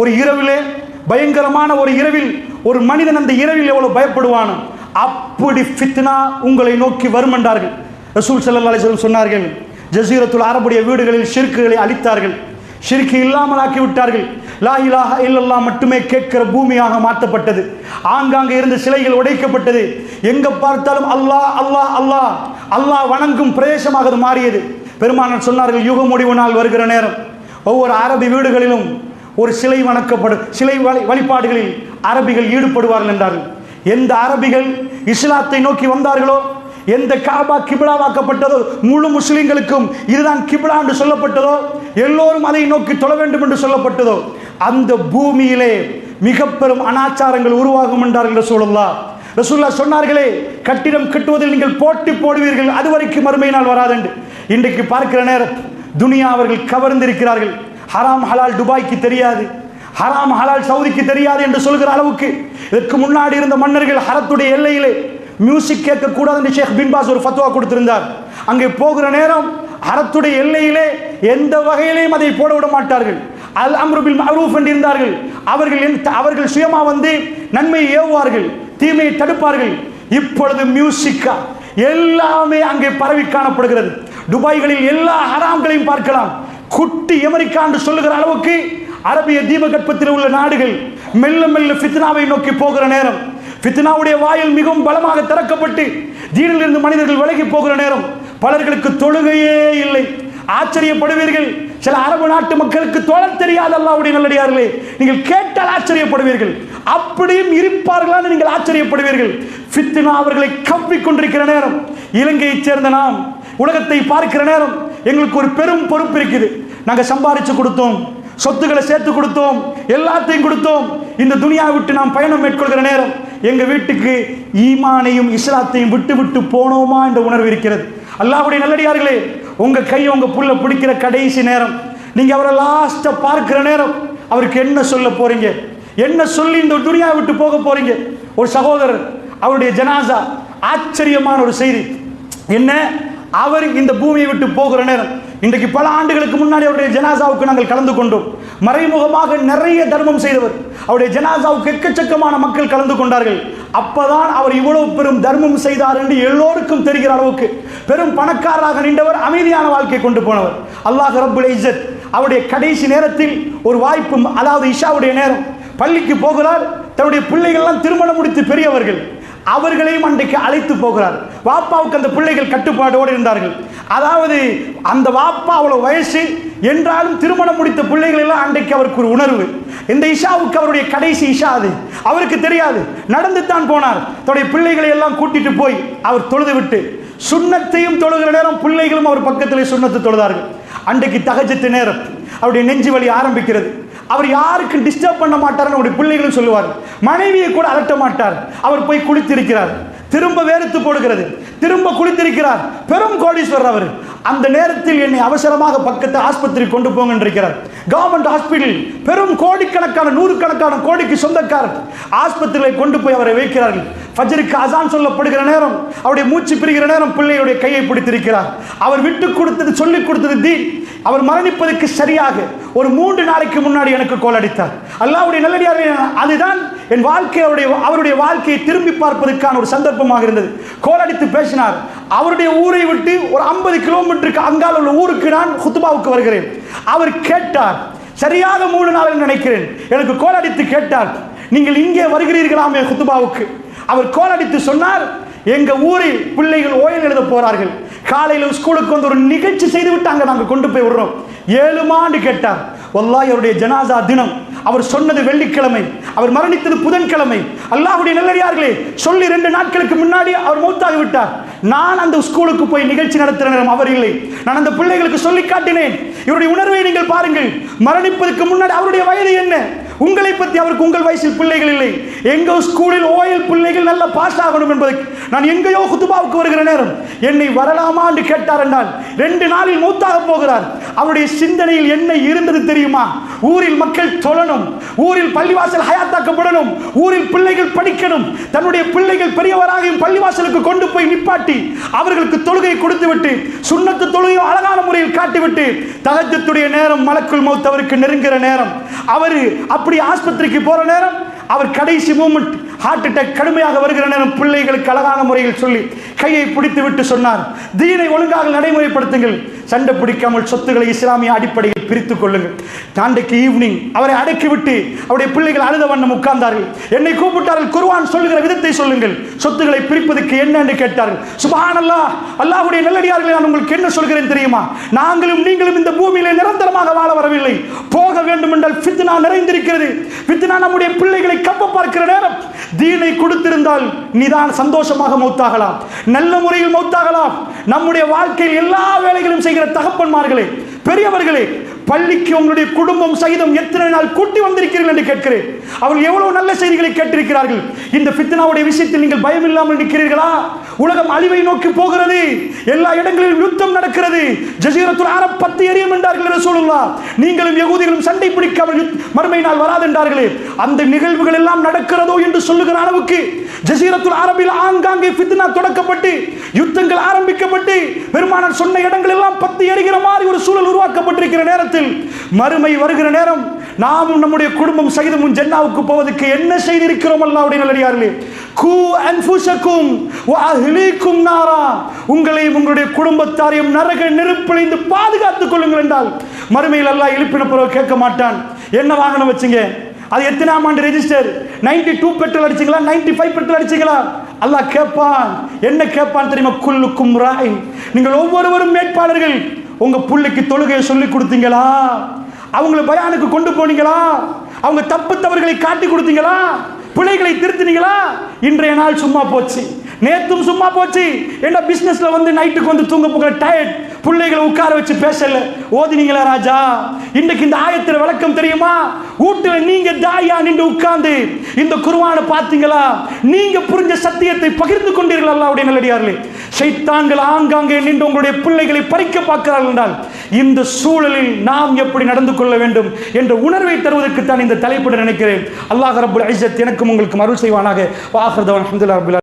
ஒரு இரவிலே பயங்கரமான ஒரு இரவில் ஒரு மனிதன் அந்த இரவில் எவ்வளவு பயப்படுவானோ அப்படி ஃபித்னா உங்களை நோக்கி வரும் என்றார்கள் ரசூல் ஸல்லல்லாஹு சொன்னார்கள் ஜசீரத்துல் அரபுடைய வீடுகளில் ஷிர்க்குகளை அழித்தார்கள். ஷிர்க்கு இல்லாமல் ஆக்கிவிட்டார்கள். லா இலாஹ இல்லல்லா மட்டுமே கேட்கிற பூமியாக மாற்றப்பட்டது. ஆங்காங்கே இருந்த சிலைகள் உடைக்கப்பட்டது. எங்க பார்த்தாலும் அல்லாஹ் அல்லாஹ் அல்லாஹ் அல்லாஹ் வணங்கும் பிரதேசமாக அது மாறியது. பெருமானார் சொன்னார்கள் யுக முடிவு நாள் வருகிற நேரம். ஒவ்வொரு அரபி வீடுகளிலும் ஒரு சிலை வணக்கப்படும் சிலை வழி வழிபாடுகளில் அரபிகள் ஈடுபடுவார்கள் என்றார்கள். எந்த அரபிகள் இஸ்லாத்தை நோக்கி வந்தார்களோ எந்த காபா கிபிலாவாக்கப்பட்டதோ முழு முஸ்லிம்களுக்கும் இதுதான் கிபிலா என்று சொல்லப்பட்டதோ எல்லோரும் அதை நோக்கி தொழ வேண்டும் என்று சொல்லப்பட்டதோ அந்த பூமியிலே மிக பெரும் அனாச்சாரங்கள் உருவாகும் என்றார்கள் ரசூலுல்லாஹ். ரசூல்லா சொன்னார்களே கட்டிடம் கட்டுவதில் நீங்கள் போட்டி போடுவீர்கள் அது வரைக்கும் மறுமை நாள் வராதென்று இன்றைக்கு பார்க்கிற நேரம் துனியா அவர்கள் கவர்ந்திருக்கிறார்கள். ஹராம் ஹலால் துபாய்க்கு தெரியாது. ஹராம் ஹலால் சவுதிக்கு தெரியாது என்று சொல்கிற அளவுக்கு. இதற்கு முன்னாடி இருந்த மன்னர்கள் ஹரத்துடைய எல்லையிலே மியூசிக் கேட்கக்கூடாது என்று ஷேக் பின்பாஸ் ஒரு ஃபத்வா கொடுத்திருந்தார். அங்கே போகிற நேரம் ஹரத்துடைய எல்லையிலே எந்த வகையிலையும் அதை போட விட மாட்டார்கள். அல் அம்ருபில் மரூஃப் என்று இருந்தார்கள் அவர்கள் அவர்கள் சுயமா வந்து நன்மையை ஏவுவார்கள் தீமையை தடுப்பார்கள். இப்பொழுது மியூசிக்கா எல்லாமே அங்கே பரவி காணப்படுகிறது. துபாய்களில் எல்லா ஹராம்களையும் பார்க்கலாம். குட்டி அமெரிக்கா என்று சொல்லுகிற அளவுக்கு அரபிய தீபகற்பத்தில் உள்ள நாடுகள் மெல்ல மெல்ல ஃபித்னாவை நோக்கி போகிற நேரம். ஃபித்னாவுடைய வாயில் மிகவும் பலமாக திறக்கப்பட்டு தீனிலிருந்து மனிதர்கள் விலகி போகிற நேரம். பலர்களுக்கு தொழுகையே இல்லை. ஆச்சரியப்படுவீர்கள். சில அரபு நாட்டு மக்களுக்கு தொழத் தெரியாத அல்லாவுடைய நல்லடியார்களே. நீங்கள் கேட்டால் ஆச்சரியப்படுவீர்கள். அப்படியும் இருப்பார்களான்னு நீங்கள் ஆச்சரியப்படுவீர்கள். ஃபித்னா அவர்களை கவ்விக் கொண்டிருக்கிற நேரம். இலங்கையைச் சேர்ந்த நாம் உலகத்தை பார்க்கிற நேரம். எங்களுக்கு ஒரு பெரும் பொறுப்பு இருக்குது. நாங்கள் சம்பாரித்து கொடுத்தோம். சொத்துக்களை சேர்த்து கொடுத்தோம். எல்லாத்தையும் கொடுத்தோம். இந்த துனியா விட்டு நாம் பயணம் மேற்கொள்கிற நேரம் எங்கள் வீட்டுக்கு ஈமானையும் இஸ்லாத்தையும் விட்டு விட்டு போனோமா என்ற உணர்வு இருக்கிறது. அல்லாவுடைய நல்லடியார்களே உங்கள் கை உங்கள் புள்ள பிடிக்கிற கடைசி நேரம். நீங்கள் அவரை லாஸ்ட்டை பார்க்கிற நேரம். அவருக்கு என்ன சொல்ல போகிறீங்க என்ன சொல்லி இந்த துனியா விட்டு போக போகிறீங்க ஒரு சகோதரர் அவருடைய ஜனாசா ஆச்சரியமான ஒரு செய்தி. என்ன? அவர் இந்த பூமியை விட்டு போகிற நேரம். இன்றைக்கு பல ஆண்டுகளுக்கு முன்னாடி அவருடைய ஜனாசாவுக்கு நாங்கள் கலந்து கொண்டோம். மறைமுகமாக நிறைய தர்மம் செய்தவர். அவருடைய ஜனாசாவுக்கு எக்கச்சக்கமான மக்கள் கலந்து கொண்டார்கள். அப்பதான் அவர் இவ்வளவு பெரும் தர்மம் செய்தார் என்று எல்லோருக்கும் தெரிகிற அளவுக்கு பெரும் பணக்காரராக நின்றவர் அமைதியான வாழ்க்கை கொண்டு போனவர். அல்லாஹ் ரபுல் இஸ்ஸத் அவருடைய கடைசி நேரத்தில் ஒரு வாய்ப்பு அதாவது இஷாவுடைய நேரம். பள்ளிக்கு போகிறார் தன்னுடைய பிள்ளைகள்லாம் திருமணம் முடித்து பெரியவர்கள். அவர்களையும் அன்றைக்கு அழைத்து போகிறார். வாப்பாவுக்கு அந்த பிள்ளைகள் கட்டுப்பாடோடு இருந்தார்கள். அதாவது அந்த வாப்பா அவ்வளோ வயசு என்றாலும் திருமணம் முடித்த பிள்ளைகள் எல்லாம் அன்றைக்கு அவருக்கு ஒரு உணர்வு. இந்த இஷாவுக்கு அவருடைய கடைசி இஷா அது. அவருக்கு தெரியாது. நடந்து தான் போனார். தன்னுடைய பிள்ளைகளை எல்லாம் கூட்டிட்டு போய் அவர் தொழுது விட்டு சுண்ணத்தையும் தொழுகிற நேரம் பிள்ளைகளும் அவர் பக்கத்தில் சுண்ணத்து தொழுதார்கள். அன்றைக்கு தகஜத்து நேரம். அவருடைய நெஞ்சு வலி ஆரம்பிக்கிறது. அவர் யாருக்கும் டிஸ்டர்ப் பண்ண மாட்டார்னு அவருடைய பிள்ளைகளும் சொல்லுவார் மனைவியை கூட அலட்ட மாட்டார். அவர் போய் குளித்திருக்கிறார். திரும்ப வேறுத்து போடுகிறது. திரும்ப குளித்திருக்கிறார். பெரும் கோடீஸ்வரர் அவர். அந்த நேரத்தில் என்னை அவசரமாக பக்கத்து ஆஸ்பத்திரி கொண்டு போங்க இருக்கிறார் கவர்மெண்ட் ஹாஸ்பிட்டல் பெரும் கோடிக்கணக்கான நூறுக்கணக்கான கோடிக்கு சொந்தக்காரர் ஆஸ்பத்திரியை கொண்டு போய் அவரை வைக்கிறார்கள். ஃபஜருக்கு அசான் சொல்லப்படுகிற நேரம் அவருடைய மூச்சு பிரிகிற நேரம் பிள்ளையுடைய கையை பிடித்திருக்கிறார். அவர் விட்டு கொடுத்தது சொல்லிக் கொடுத்தது தீ அவர் மரணிப்பதற்கு சரியாக ஒரு மூன்று நாளைக்கு முன்னாடி எனக்கு கோல் அடித்தார். அல்லாவுடைய நல்லடியார் அதுதான் என் வாழ்க்கை அவருடைய அவருடைய வாழ்க்கையை திரும்பி பார்ப்பதற்கான ஒரு சந்தர்ப்பமாக இருந்தது. கோலடித்து பேசினார். அவருடைய ஊரை விட்டு ஒரு ஐம்பது கிலோமீட்டருக்கு அங்கால உள்ள ஊருக்கு நான் குத்துபாவுக்கு வருகிறேன். அவர் கேட்டார் சரியாக மூணு நாள் நினைக்கிறேன். எனக்கு கோலடித்து கேட்டார் நீங்கள் இங்கே வருகிறீர்களாமே குத்துபாவுக்கு? அவர் கோலடித்து சொன்னார் எங்க ஊரில் பிள்ளைகள் ஓயல் எழுத போறார்கள். காலையில் ஸ்கூலுக்கு வந்து ஒரு நிகழ்ச்சி செய்து விட்டு நாங்கள் கொண்டு போய் விடுறோம். ஏழு மாண்டு கேட்டார் வல்லாஹ் அவருடைய ஜனாசா தினம். அவர் சொன்னது வெள்ளிக்கிழமை. அவர் மரணித்தது புதன்கிழமை. அல்லாஹுடைய நல்லடியார்களே சொல்லி ரெண்டு நாட்களுக்கு முன்னாடி அவர் மௌத்தாகி விட்டார். நான் அந்த ஸ்கூலுக்கு போய் நிகழ்ச்சி நடத்துகிற நேரம் அவர் இல்லை. நான் அந்த பிள்ளைகளுக்கு சொல்லி காட்டினேன் இவருடைய உணர்வை நீங்கள் பாருங்கள். மரணிப்பதற்கு முன்னாடி அவருடைய வயது என்ன? உங்களை பற்றி அவருக்கு உங்கள் வயசில் பிள்ளைகள் இல்லை. எங்க ஸ்கூலில் ஓயல் பிள்ளைகள் நல்ல பாஸ் ஆகணும் என்பதற்கு நான் எங்கேயோ குத்துபாவுக்கு வருகிற நேரம் என்னை வரலாமா? என்று கேட்டார் என்றால் ரெண்டு நாளில் மூத்தாக போகிறார். அவருடைய சிந்தனையில் என்ன இருந்தது தெரியுமா? ஊரில் மக்கள் தொழணும் ஊரில் பள்ளிவாசல் ஹயாத்தாக்கப்படணும் ஊரில் பிள்ளைகள் படிக்கணும். தன்னுடைய பிள்ளைகள் பெரியவராகியும் பள்ளிவாசலுக்கு கொண்டு போய் நிப்பாட்டி அவர்களுக்கு தொழுகை கொடுத்து விட்டு சுண்ணத்து தொழுகையும் அழகான முறையில் காட்டிவிட்டு தகஜத்துடைய நேரம் மலக்குள் மௌத் அவருக்கு நெருங்குற நேரம். அவர் அப்படி ஆஸ்பத்திரிக்கு போகிற நேரம் அவர் கடைசி மூமெண்ட் ஹார்ட் அட்டாக் கடுமையாக வருகிற நேரம் பிள்ளைகளுக்கு அழகான முறையில் சொல்லி கையை பிடித்து விட்டு சொன்னார். தீனை ஒழுங்காக நடைமுறைப்படுத்துங்கள். சண்டை பிடிக்காமல் சொத்துக்களை இஸ்லாமிய அடிப்படையில் பிரித்துக் கொள்ளுங்கள். தாண்டைக்கு ஈவினிங் அவரை அடக்கிவிட்டு அவருடைய பிள்ளைகள் அழுத வண்ணம் உட்கார்ந்தார்கள். என்னை கூப்பிட்டார்கள் குருவான் சொல்லுகிற விதத்தை சொல்லுங்கள். சொத்துக்களை பிரிப்பதற்கு என்ன என்று கேட்டார்கள். சுபான் அல்லா அல்லாஹ்வுடைய நல்லடியார்களை நான் உங்களுக்கு என்ன சொல்கிறேன் தெரியுமா? நாங்களும் நீங்களும் இந்த பூமியிலே நிரந்தரமாக வாழ வரவில்லை. போக வேண்டும் என்றால் ஃபித்னா நிறைந்திருக்கிறது. ஃபித்னா நம்முடைய பிள்ளைகளை கப்ப பார்க்கிற நேரம் தீனை கொடுத்திருந்தால் நீதான் சந்தோஷமாக மௌத்தாகலாம். நல்ல முறையில் மௌத்தாகலாம். நம்முடைய வாழ்க்கையில் எல்லா வேலைகளும் செய்கிற தகப்பன்மார்களே பெரியவர்களே பள்ளிக்கு உங்களுடைய குடும்பம் சகிதம் எத்தனை நாள் கூட்டி வந்திருக்கிறீர்கள் என்று கேட்கிறேன். அவர்கள் எவ்வளவு நல்ல செய்திகளை கேட்டிருக்கிறார்கள். இந்த ஃபித்னாவுடைய விஷயத்தில் நீங்கள் பயம் இல்லாமல் நிற்கிறீர்களா? உலகம் அழிவை நோக்கி போகிறது. எல்லா இடங்களிலும் யுத்தம் நடக்கிறது. ஜசீரத்துல் அரப் பத்து எரியும் என்றார்கள் சொல்லலாம் நீங்களும் யகுதிகளும் சண்டை பிடிக்காமல் மறுமை நாள் வராது என்றார்களே. அந்த நிகழ்வுகள் எல்லாம் நடக்கிறதோ என்று சொல்லுகிற அளவுக்கு ஜசீரத்துல் அரபில் ஆங்காங்கே ஃபித்னா தொடக்கப்பட்டு யுத்தங்கள் ஆரம்பிக்கப்பட்டு பெருமானார் சொன்ன இடங்கள் எல்லாம் பத்து எரிகிற மாதிரி ஒரு சூழல் உருவாக்கப்பட்டிருக்கிற நேரத்தில் மறுமை வருகிற நேரம் நாமும் நம்முடைய குடும்பம் சகிதமும் ஜென்னாவுக்கு போவதற்கு என்ன செய்திருக்கிறோம் அல்லாவுடைய நல்லடியார்களே? கூ அன்புஷக்கும் வ அஹ்லீக்கும் நாரா. உங்களையும் உங்களுடைய குடும்பத்தாரையும் நரக நெருப்பிழைந்து பாதுகாத்துக் கொள்ளுங்கள் என்றால் மறுமையில் எல்லாம் எழுப்பின பிறகு கேட்க மாட்டான். என்ன வாகனம் வச்சீங்க? அது எத்தனாம் ஆண்டு ரெஜிஸ்டர் 92 டூ பெட்ரோல் அடிச்சீங்களா? 95 ஃபைவ் பெட்ரோல் அடிச்சிங்களா? அல்லாஹ் கேட்பான் என்ன கேட்பான் தெரியுமா? குல்லுக்கும் ராய். நீங்கள் ஒவ்வொருவரும் மேற்பாளர்கள் உங்க பிள்ளைக்கு தொழுகையை சொல்லி கொடுத்தீங்களா? அவங்கள பயானுக்கு கொண்டு போனீங்களா? அவங்க தப்பு தவறுகளை காட்டி கொடுத்தீங்களா? பிள்ளைகளை திருத்தினீங்களா? இன்றைய நாள் சும்மா போச்சு. நேத்தும் சும்மா போச்சு. என்ன பிசினஸ்ல வந்து நைட்டுக்கு வந்து தூங்க போகிற டயர்ட் பிள்ளைகளை உட்கார வச்சு பேசல. ஓதினீங்களா ராஜா? இன்றைக்கு இந்த ஆயத்தில் விளக்கம் தெரியுமா? வீட்டுல நீங்க தாயா நின்று உட்கார்ந்து இந்த குருவானை பார்த்தீங்களா? நீங்க புரிஞ்ச சத்தியத்தை பகிர்ந்து கொண்டீர்கள் அல்லாவுடைய நல்லடியார்களே. சைத்தான்கள் ஆங்காங்கே நின்று உங்களுடைய பிள்ளைகளை பறிக்க பார்க்கிறார்கள் என்றால் இந்த சூழலில் நாம் எப்படி நடந்து கொள்ள வேண்டும் என்ற உணர்வை தருவதற்கு தான் இந்த தலைப்பட நினைக்கிறேன். அல்லாஹ் ரபுல் ஐசத் எனக்கும் உங்களுக்கு அருள் செய்வானாக. வாஹர்தவன் அஹமதுல்லா